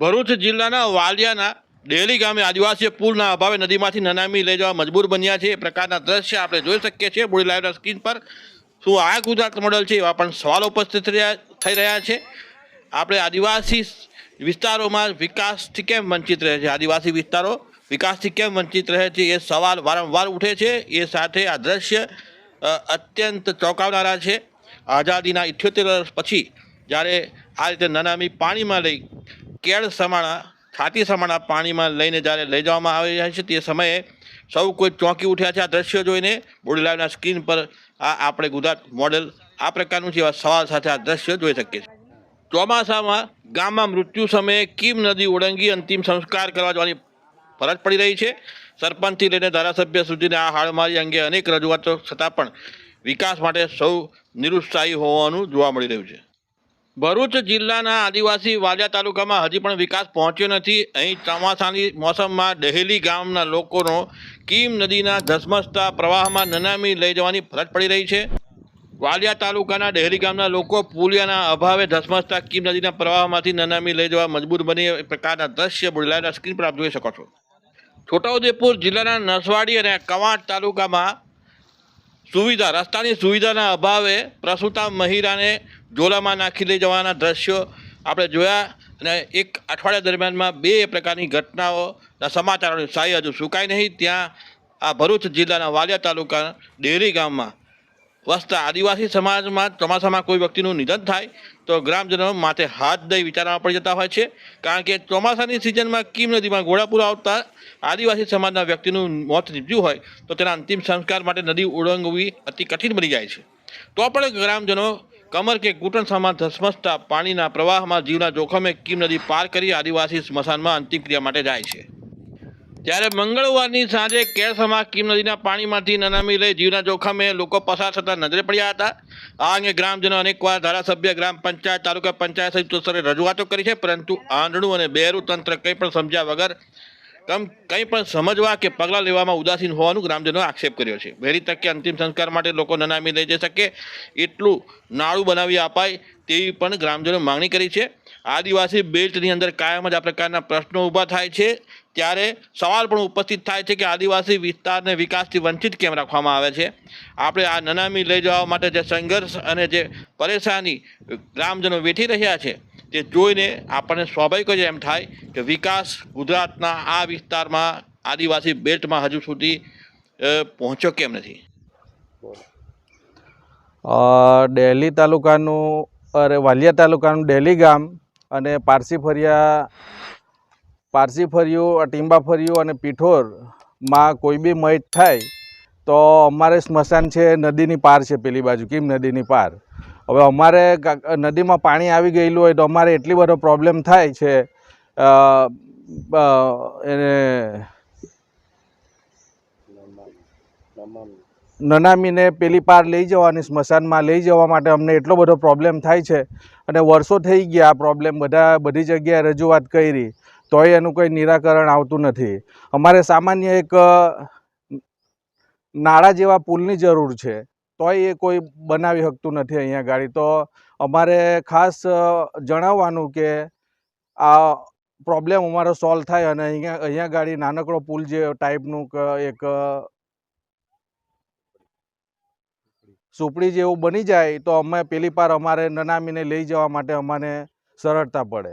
ભરૂચ જિલ્લાના વાલિયાના ડેલી ગામે આદિવાસી પુલના અભાવે નદીમાંથી નનામી લઈ જવા મજબૂર બન્યા છે. એ પ્રકારના દ્રશ્ય આપણે જોઈ શકીએ છીએ. બોડી લાઈવના સ્ક્રીન પર શું આ ગુજરાત મોડલ છે એવા પણ સવાલો ઉપસ્થિત થઈ રહ્યા છે. આપણે આદિવાસી વિસ્તારોમાં વિકાસથી કેમ વંચિત રહે છે? આદિવાસી વિસ્તારો વિકાસથી કેમ વંચિત રહે છે? એ સવાલ વારંવાર ઉઠે છે. એ સાથે આ દ્રશ્ય અત્યંત ચોંકાવનારા છે. આઝાદીના ઇઠ્યોતેર વર્ષ પછી જ્યારે આ રીતે નનામી પાણીમાં લઈ કેળ સમાણા, છાતી સમાણા પાણીમાં લઈને જ્યારે લઈ જવામાં આવી રહ્યા છે, તે સમયે સૌ કોઈ ચોંકી ઉઠ્યા છે આ દ્રશ્યો જોઈને. બોડી લાઈવના સ્ક્રીન પર આ આપણે ગુજરાત મોડેલ આ પ્રકારનું છે એવા સવાલ સાથે આ દ્રશ્ય જોઈ શકીએ છીએ. ચોમાસામાં ગામમાં મૃત્યુ સમયે કીમ નદી ઓળંગી અંતિમ સંસ્કાર કરવા જવાની ફરજ પડી રહી છે. સરપંચથી લઈને ધારાસભ્ય સુધીને આ હાડમારી અંગે અનેક રજૂઆતો છતાં પણ વિકાસ માટે સૌ નિરુત્સાહી હોવાનું જોવા મળી રહ્યું છે. ભરૂચ જિલ્લાના આદિવાસી વાલિયા તાલુકામાં હજી પણ વિકાસ પહોંચ્યો નથી. અહીં ચોમાસાની મોસમમાં ડહેલી ગામના લોકોનો કીમ નદીના ધસમસતા પ્રવાહમાં નનામી લઈ જવાની ફરજ પડી રહી છે. વાલિયા તાલુકાના ડહેરી ગામના લોકો પુલિયાના અભાવે ધસમસતા કીમ નદીના પ્રવાહમાંથી નનામી લઈ જવા મજબૂર બની પ્રકારના દ્રશ્ય બોલાયેલા સ્ક્રીન પર આપ જોઈ શકો છો. છોટાઉદેપુર જિલ્લાના નસવાડી અને કવાંટ તાલુકામાં સુવિધા, રસ્તાની સુવિધાના અભાવે પ્રસૂતા મહિલાને ઝોલામાં નાખી લઈ જવાના દ્રશ્યો આપણે જોયા અને એક અઠવાડિયા દરમિયાનમાં બે પ્રકારની ઘટનાઓના સમાચારોની સાઈ હજુ સુકાઈ નહીં. ત્યાં આ ભરૂચ જિલ્લાના વાલિયા તાલુકા ડેરી ગામમાં વસતા આદિવાસી સમાજમાં ચોમાસામાં કોઈ વ્યક્તિનું નિધન થાય તો ગ્રામજનો માથે હાથ દઈ વિચારવા પડી જતા હોય છે. કારણ કે ચોમાસાની સિઝનમાં કીમ નદીમાં ઘોડાપુર આવતા આદિવાસી સમાજના વ્યક્તિનું મોત નીપજ્યું હોય તો તેના અંતિમ સંસ્કાર માટે નદી ઓળંગવી અતિ કઠિન બની જાય છે. તો પણ ગ્રામજનો કમર કે ઘૂંટણ સમાન ધસમસતા પાણીના પ્રવાહમાં જીવના જોખમે કીમ નદી પાર કરી આદિવાસી સ્મશાનમાં અંતિમ ક્રિયા માટે જાય છે. ત્યારે મંગળવારની સાંજે કેરસમાં કીમ નદીના પાણીમાંથી નનામી લઈ જીવના જોખમે લોકો પસાર થતા નજરે પડ્યા હતા. આ અંગે ગ્રામજનો અનેકવાર ધારાસભ્ય, ગ્રામ પંચાયત, તાલુકા પંચાયત સહિત સ્તરે રજૂઆતો કરી છે. પરંતુ આંધળું અને બેરું તંત્ર કંઈ પણ સમજ્યા વગર કમ કંઈ પણ સમજવા કે પગલાં લેવામાં ઉદાસીન હોવાનું ગ્રામજનોએ આક્ષેપ કર્યો છે. વહેલી તકે અંતિમ સંસ્કાર માટે લોકો નનામી લઈ જઈ શકે, એટલું નાળું બનાવી અપાય તેવી પણ ગ્રામજનોએ માંગણી કરી છે. આદિવાસી બેલ્ટની અંદર કાયમ જ આ પ્રકારના પ્રશ્નો ઊભા થાય છે. ત્યારે સવાલ પણ ઉપસ્થિત થાય છે કે આદિવાસી વિસ્તારને વિકાસથી વંચિત કેમ રાખવામાં આવે છે? આપણે આ નનામી લઈ જવા માટે જે સંઘર્ષ અને જે પરેશાની ગ્રામજનો વેઠી રહ્યા છે તે જોઈને આપણને સ્વાભાવિક જ એમ થાય કે વિકાસ ગુજરાતના આ વિસ્તારમાં આદિવાસી બેલ્ટમાં હજુ સુધી પહોંચ્યો કેમ નથી? ડેલી તાલુકાનું, અરે, વાલિયા તાલુકાનું ડેલી ગામ અને પારસી ફરિયા, પારસી ફર્યું ટીંબા ફર્યું અને પીઠોરમાં કોઈ બી મય થાય તો અમારે સ્મશાન છે, નદીની પાર છે પેલી બાજુ. કેમ નદીની પાર? હવે અમારે નદીમાં પાણી આવી ગયેલું હોય તો અમારે એટલી બધો પ્રોબ્લેમ થાય છે એને નનામીને પેલી પાર લઈ જવાની સ્મશાનમાં લઈ જવા માટે અમને એટલો બધો પ્રોબ્લેમ થાય છે. અને વર્ષો થઈ ગયા આ પ્રોબ્લેમ બધા, બધી જગ્યાએ રજૂઆત કરી, તોય એનું કોઈ નિરાકરણ આવતું નથી. અમારે સામાન્ય એક નાળા જેવા પુલની જરૂર છે, તોય એ કોઈ બનાવી શકતું નથી અહીંયા ગાડી. તો અમારે ખાસ જણાવવાનું કે આ પ્રોબ્લેમ અમારો સોલ્વ થાય અને અહીંયા અહીંયા ગાડી નાનકડો પુલ જે ટાઈપનું એક સુપડી જેવું બની જાય, તો અમે પેલી પાર અમારે નનામીને લઈ જવા માટે અમને સરળતા પડે.